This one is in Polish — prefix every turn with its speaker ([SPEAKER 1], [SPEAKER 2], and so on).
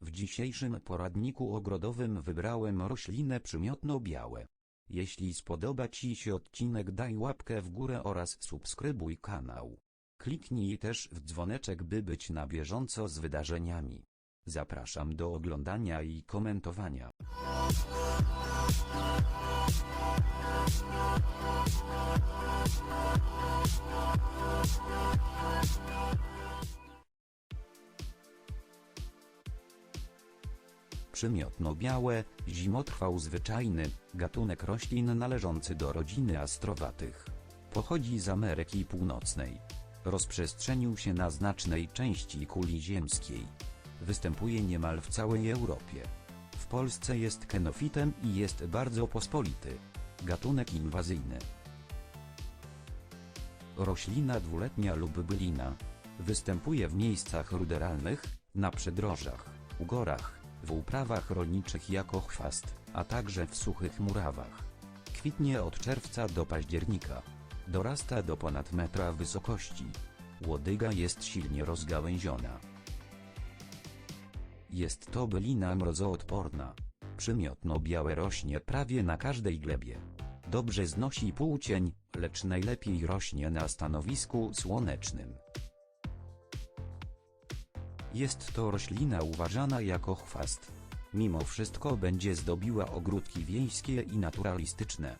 [SPEAKER 1] W dzisiejszym poradniku ogrodowym wybrałem roślinę przymiotno-białe. Jeśli spodoba Ci się odcinek daj łapkę w górę oraz subskrybuj kanał. Kliknij też w dzwoneczek by być na bieżąco z wydarzeniami. Zapraszam do oglądania i komentowania. Przymiotno-białe, zimotrwał zwyczajny, gatunek roślin należący do rodziny astrowatych. Pochodzi z Ameryki Północnej. Rozprzestrzenił się na znacznej części kuli ziemskiej. Występuje niemal w całej Europie. W Polsce jest kenofitem i jest bardzo pospolity. Gatunek inwazyjny. Roślina dwuletnia lub bylina. Występuje w miejscach ruderalnych, na przydrożach, u gorach, w uprawach rolniczych jako chwast, a także w suchych murawach. Kwitnie od czerwca do października. Dorasta do ponad metra wysokości. Łodyga jest silnie rozgałęziona. Jest to bylina mrozoodporna. Przymiotno-białe rośnie prawie na każdej glebie. Dobrze znosi półcień, lecz najlepiej rośnie na stanowisku słonecznym. Jest to roślina uważana jako chwast. Mimo wszystko będzie zdobiła ogródki wiejskie i naturalistyczne.